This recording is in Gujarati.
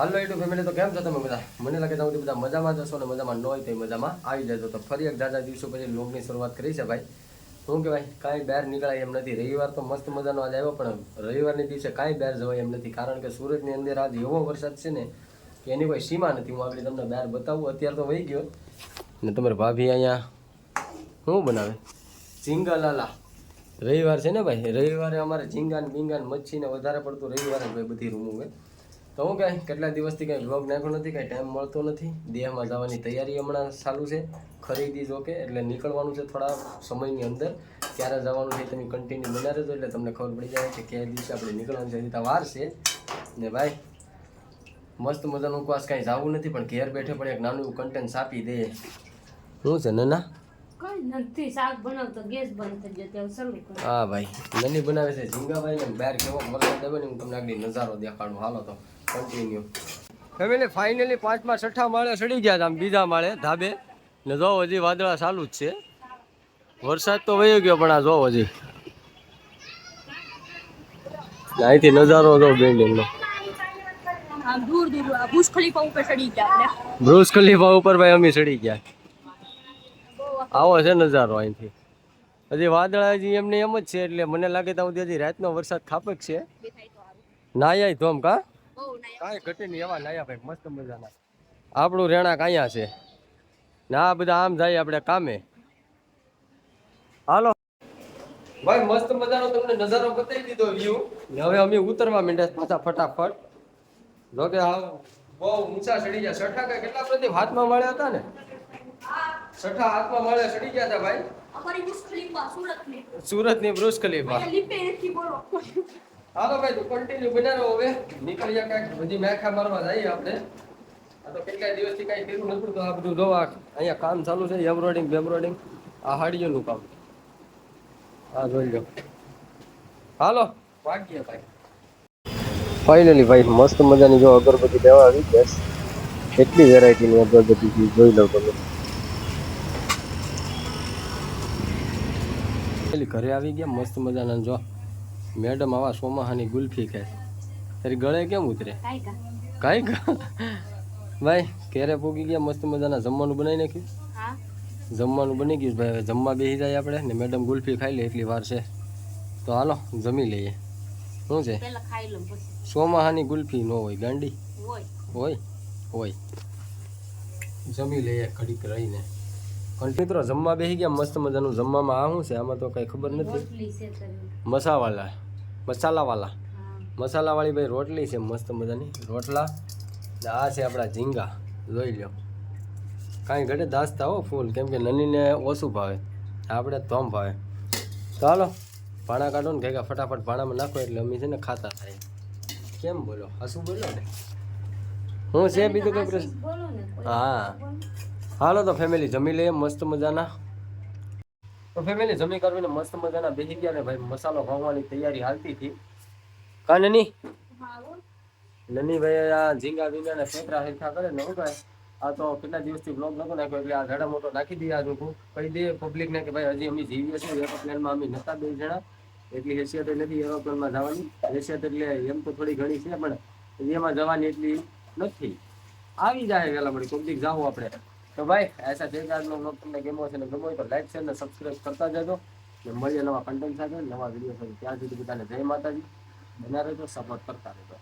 હાલો યુટ્યુબ ફેમિલી તો કેમ છો તમે બધા? મને લાગે તમે બધા મજામાં જશો ને મજામાં ન હોય તો મજામાં આવી જજો તો. ફરી એક દાદા દિવસો પછી લોગની શરૂઆત કરી છે ભાઈ. શું કહેવાય? કાંઈ બહાર નીકળાય એમ નથી. રવિવાર તો મસ્ત મજાનો આજે આવ્યો, પણ રવિવારની દિવસે કાંઈ બહાર જવાય એમ નથી. કારણ કે સુરતની અંદર આજ એવો વરસાદ છે ને કે એની કોઈ સીમા નથી. હું આગળ તમને બહાર બતાવું. અત્યારે તો વહી ગયો. ને તમારી ભાભી અહીંયા શું બનાવે? ઝીંગા લાલા રવિવાર છે ને ભાઈ? રવિવારે અમારે ઝીંગા ને બીંગા મચ્છી ને વધારે પડતું રવિવારે ભાઈ બધી રૂમ હોય. તો હું કાંઈ કેટલા દિવસથી કાંઈ વ્લોગ નાખ્યો નથી કાંઈ ટાઈમ મળતો નથી. દેહમાં જવાની તૈયારી હમણાં ચાલુ છે ખરીદી જોકે એટલે નીકળવાનું છે થોડા સમયની અંદર. ક્યારે જવાનું છે તમે કન્ટિન્યુ બના રહેજો એટલે તમને ખબર પડી જાય કે કયા દિવસે આપણે નીકળવાનું છે. હજી વાર છે. ને ભાઈ મસ્ત મજાનું ઉપવાસ કાંઈ જવું નથી પણ ઘેર બેઠે પણ એક નાનું એવું કન્ટેન્ટ આપી દે. શું છે નના? નથી શાક બનાવતો ગેસ બંધ થઈ ગયો શરૂ કરો હા ભાઈ નની બનાવે છે ઝીંગાભાઈ ને બહાર કેવો વરસાદ આવે ને હું તમને આગળ નજારો દેખાડું. હાલો તો. કન્ટિન્યુ ફેમિલી ફાઇનલી પાંચમા છઠ્ઠા માળે ચડી ગયા હતા આમ બીજા માળે ધાબે. ને જો હજી વાદળા ચાલુ જ છે. વરસાદ તો વયો ગયો પણ આ જો હજી. અહીંથી નજારો જો બિલ્ડિંગનો આમ દૂર દૂર આ બુશ ખલીફા ઉપર ચડી ગયા બ્રુસ ખલીફા ઉપર ભાઈ અમે ચડી ગયા. આવો છે નજારો અહીંથી. હજી વાદળા હજી એમને એમ જ છે એટલે મને લાગે ત્યાં સુધી હજી રાતનો વરસાદ ખાપક છે. નાયા ધોમ કા? કાંઈ ઘટે નહીં એવા લાયા ભાઈ મસ્ત મજાના. આપણું રહેણાંક અહીંયા છે. ને આ બધા આમ જાય આપણે કામે. હાલો. ભાઈ મસ્ત મજાનો તમને નજારો બતાવી દીધો વ્યૂ ને હવે અમે ઉતરવા માંડ્યા પાછા ફટાફટ. જો કે હા બહુ ઊંચા ચડી ગયા. છઠ્ઠા કે કેટલા પ્રદીપ હાથમાં મળ્યા હતા ને? છઠ્ઠા હાથમાં મળે ચડી ગયા હતા ભાઈ? અમારી સુરતની સુરતની બ્રુસ ખલીફા લીપે નથી બોલો. હાલો ભાઈ તો કન્ટિન્યુ બનાવો હવે. નીકળ્યા કાંઈક બધી મેખા મારવા જઈએ આપણે. આ તો કેટલાય દિવસથી કાંઈ કર્યું નતું તો આ બધું જોવા અહીંયા કામ ચાલુ છે એમ્બ્રોઇડિંગ બેમ્બ્રોઇડિંગ આ હાડીઓનું કામ. હા જોઈ લો. હાલો. વાગ્યા ભાઈ. ફાઇનલી ભાઈ મસ્ત મજાની જો અગરબત્તી લેવા આવી બસ કેટલી વેરાયટીની અગરબત્તી જોઈ લો તમે. ઘરે આવી ગયા મસ્ત મજાના જો. મેડમ આવા સોમાહાની ગુલ્ફી ખાય તારી ગળે કેમ ઉતરે? કાઈ કા. ભાઈ ઘેરે પૂગી ગયા મસ્ત મજાના જમવાનું બનાવી નાખ્યું? જમવાનું બની ગયું ભાઈ હવે જમવા બેસી જાય આપણે ને મેડમ ગુલ્ફી ખાઈ લે એટલી વાર છે. તો હાલો જમી લઈએ. શું છે? સોમાહાની ગુલ્ફી ન હોય ગાંડી? હોય. હોય? હોય. જમી લઈએ ઘડીક રહીને. મિત્રો જમવા બેસી ગયા મસ્ત મજાનું જમવામાં આ શું છે? આમાં તો કઈ ખબર નથી. મસાવાલા. મસાલાવાલા. મસાલાવાળી ભાઈ રોટલી છે મસ્ત મજાની. રોટલા આ છે આપણા ઝીંગા. જોઈ લો કાંઈ ઘટે દાસતા હો ફૂલ. કેમ કે નનીને ઓછું ભાવે. આપણે ધોમ ભાવે. તો હાલો ભાણા કાઢો ને ભેગા ફટાફટ ભાણામાં નાખો એટલે અમે છે ને ખાતા થાય. કેમ બોલો? હસું બોલો ને? હું છે બીજું કઈ પ્રશ્ન? હા. હાલો તો ફેમિલી જમી લઈએ, મસ્ત મજાના. તો ફેમિલી જમી કરવીને મસ્ત મજાના બેસી ગયા ને ભાઈ, મસાલો ભાવવાની તૈયારી હાલતી હતી. કાને નહીં નની? ભાઈ આ ઝીંગા, વીંગા ને પેકરા હેઠા કરે ને ભાઈ આ તો કેટલા દિવસથી બ્લોગ નતો નાખ્યો એટલે આ ઝાડા મોટો નાખી દઈએ હું કહી દઈએ પબ્લિક ને કે ભાઈ, હજી અમે જીવીએ છીએ એરોપ્લેનમાં અમે નતા બે જણા. એટલી હેસિયત નથી એરોપ્લેનમાં જવાની. હેસિયત એટલે એમ તો થોડી ઘણી છે, પણ એમાં જવાની એટલી નથી. આવી જાય વેલા મળી કોઈક જાવ આપણે. તો ભાઈ એસા આજનો બ્લોગ તમને ગમ્યો છે ને ગમો હોય તો લાઈક છે ને સબસ્ક્રાઈબ કરતા જજો. ને મળીએ નવા કન્ટેન્ટ સાથે, નવા વીડિયો સાથે. ત્યાં સુધી બધાને જય માતાજી. બના રહેજો સપોર્ટ કરતા રહેજો.